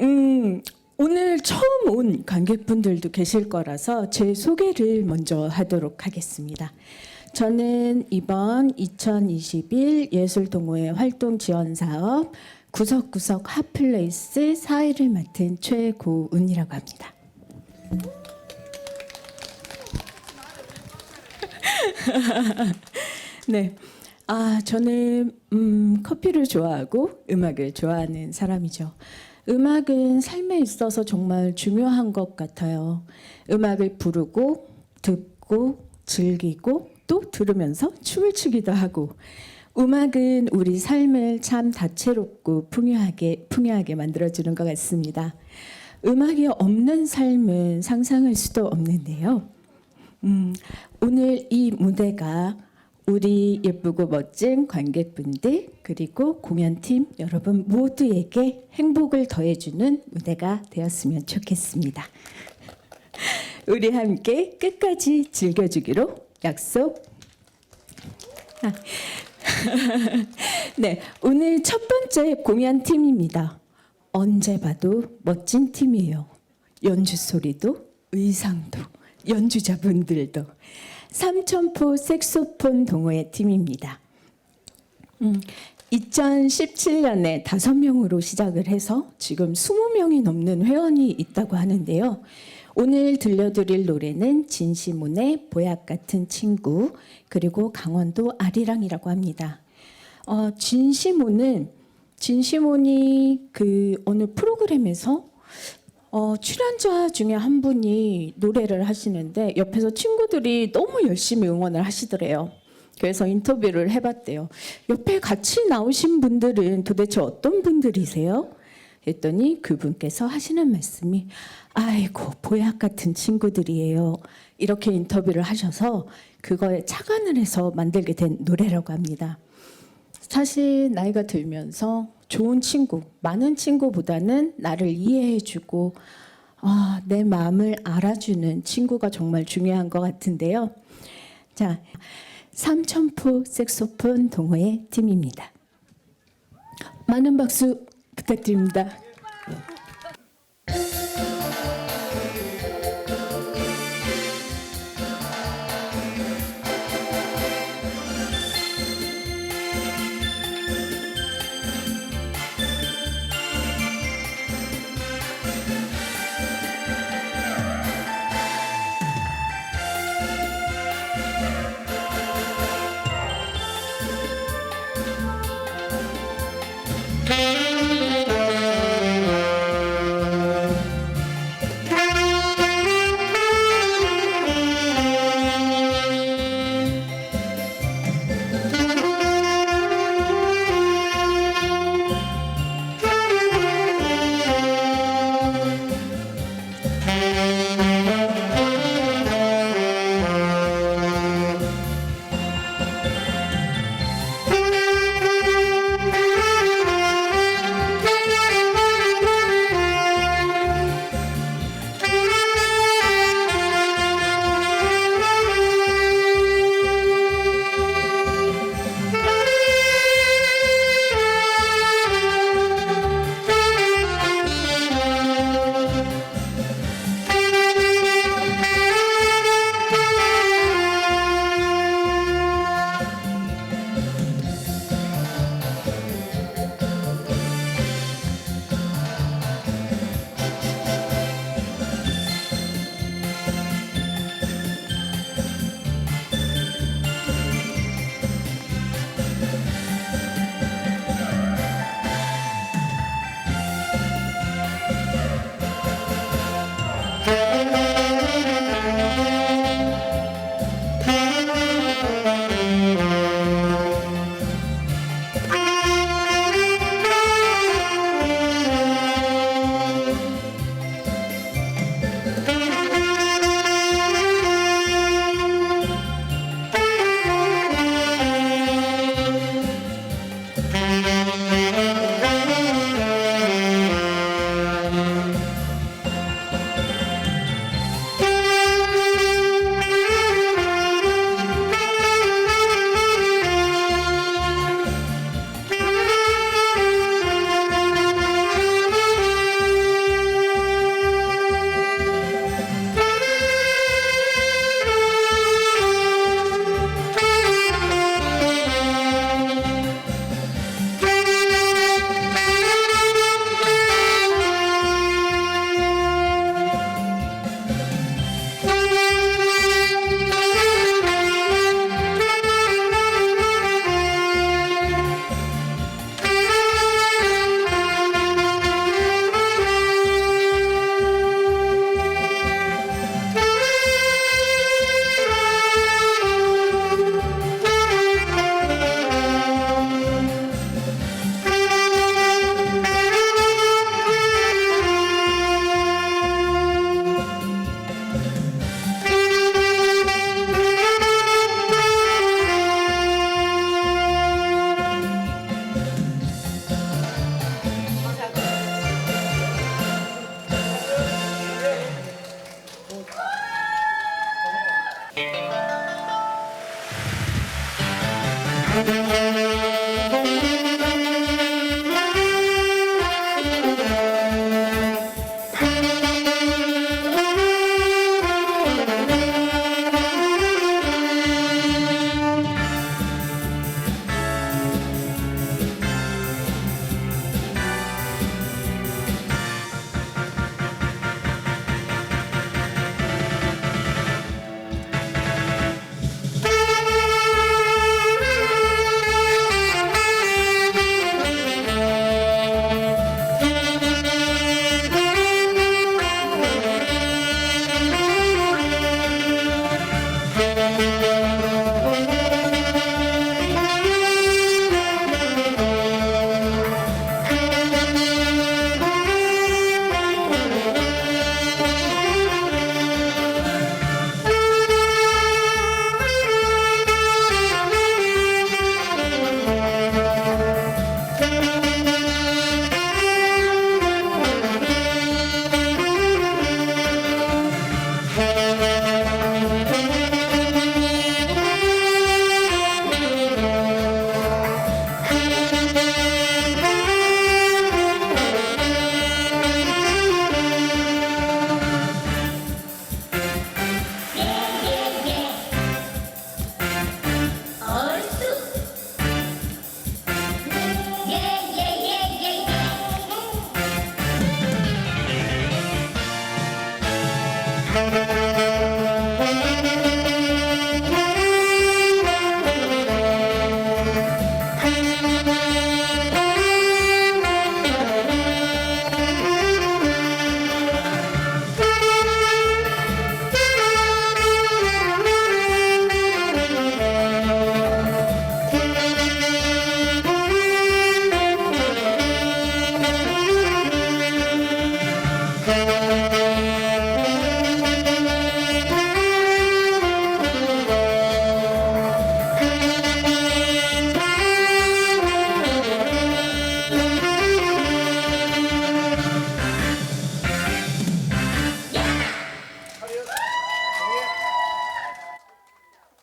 음, 오늘 처음 온 관객분들도 계실 거라서 제 소개를 먼저 하도록 하겠습니다. 저는 이번 2021 예술동호회 활동 지원 사업 구석구석 핫플레이스 사회를 맡은 최고은이라고 합니다. 네. 아, 저는 음, 커피를 좋아하고 음악을 좋아하는 사람이죠. 음악은 삶에 있어서 정말 중요한 것 같아요. 음악을 부르고 듣고 즐기고 또 들으면서 춤을 추기도 하고 음악은 우리 삶을 참 다채롭고 풍요하게 풍요하게 만들어 주는 것 같습니다. 음악이 없는 삶은 상상할 수도 없는데요. 음, 오늘 이 무대가 우리 예쁘고 멋진 관객분들 그리고 공연팀 여러분 모두에게 행복을 더해주는 무대가 되었으면 좋겠습니다. 우리 함께 끝까지 즐겨주기로 약속. 아. 네, 오늘 첫 번째 공연 팀입니다. 언제 봐도 멋진 팀이에요. 연주 소리도 의상도 연주자분들도 삼천포 색소폰 동호회 팀입니다. 음, 2017년에 다섯 명으로 시작을 해서 지금 20명이 넘는 회원이 있다고 하는데요. 오늘 들려드릴 노래는 진시문의 보약 같은 친구 그리고 강원도 아리랑이라고 합니다. 어, 진시문은 진시문이 그 어느 프로그램에서 어, 출연자 중에 한 분이 노래를 하시는데 옆에서 친구들이 너무 열심히 응원을 하시더래요. 그래서 인터뷰를 해봤대요. 옆에 같이 나오신 분들은 도대체 어떤 분들이세요? 했더니 그분께서 하시는 말씀이 아이고 보약 같은 친구들이에요. 이렇게 인터뷰를 하셔서 그거에 착안을 해서 만들게 된 노래라고 합니다. 사실 나이가 들면서 좋은 친구, 많은 친구보다는 나를 이해해주고 아, 내 마음을 알아주는 친구가 정말 중요한 것 같은데요. 자, 삼천포 색소폰 동호회 팀입니다. 많은 박수 부탁드립니다. Bye.